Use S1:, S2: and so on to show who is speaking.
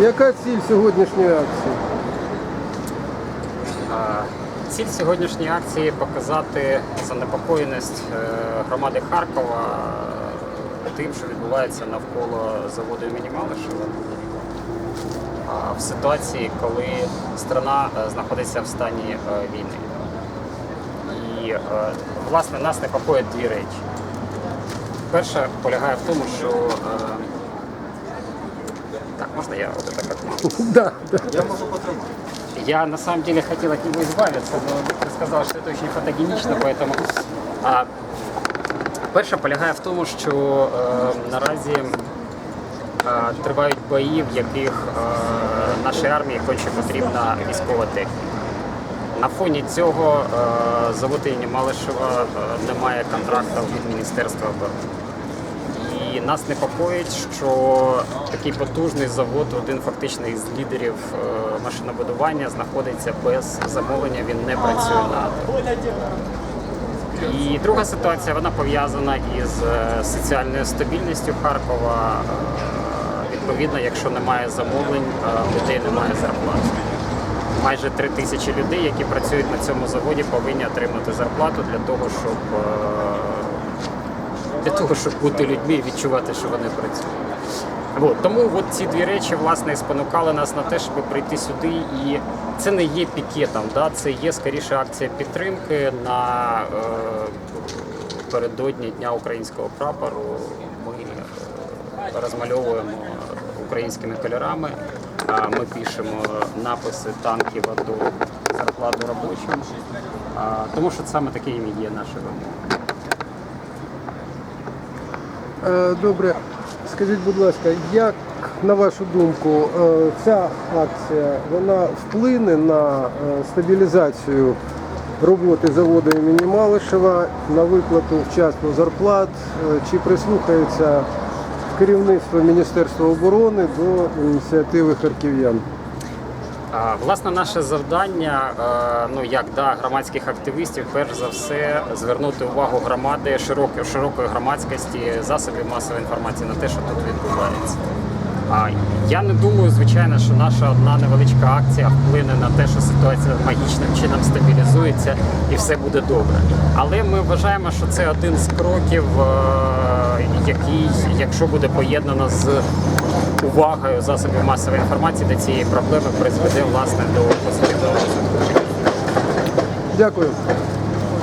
S1: Яка ціль сьогоднішньої акції?
S2: Ціль сьогоднішньої акції показати занепокоєність е, громади Харкова тим, що відбувається навколо заводу імені Малишева. В ситуації, коли страна е, знаходиться в стані е, війни. І власне нас непокоїть дві речі. Перша полягає в тому, що так, можна я от так як
S1: Да, да.
S2: Я на самом деле хотел от него избавиться, но ты сказал, що це очень фотогенічно, поэтому... А, перша полягає в тому, що е, наразі е, тривають бої, в яких е, нашій армії конче потрібна військова техніка. На фоні цього е, завод імені Малишева е, не має контракту від Міністерства оборони. Нас непокоїть, що такий потужний завод, один фактично із лідерів е, машинобудування, знаходиться без замовлення, він не працює на І друга ситуація вона пов'язана із е, соціальною стабільністю Харкова. Е, Відповідно, якщо немає замовлень, людей немає зарплати. Майже три тисячі людей, які працюють на цьому заводі, повинні отримати зарплату для того, щоб для того, щоб бути людьми і відчувати, що вони працюють. От, тому от ці дві речі власне спонукали нас на те, щоб прийти сюди. І це не є пікетом, да? це є скоріше акція підтримки на е, передодні Дня українського прапору. Ми е, розмальовуємо українськими кольорами. а Ми пишемо написи танків АТО зарплату робочим. А, Тому що саме такими є наші вимоги.
S1: Е, Добре, скажіть, будь ласка, як на вашу думку, е, ця акція вона вплине на е, стабілізацію роботи заводу імені Малишева, на виплату вчасно зарплат? Чи прислухається керівництво Міністерства оборони до ініціативи харків'ян?
S2: Власне, наше завдання, е, ну як да, громадських активістів, перш за все, звернути увагу громади, широкої, широкої громадськості, засобів масової інформації на те, що тут відбувається. А я не думаю, звичайно, що наша одна невеличка акція вплине на те, що ситуація магічним чином стабілізується і все буде добре. Але ми вважаємо, що це один з кроків, е, який, якщо буде поєднано з увагою засобів масової інформації до цієї проблеми, призведе власне до розвитку.
S1: Дякую.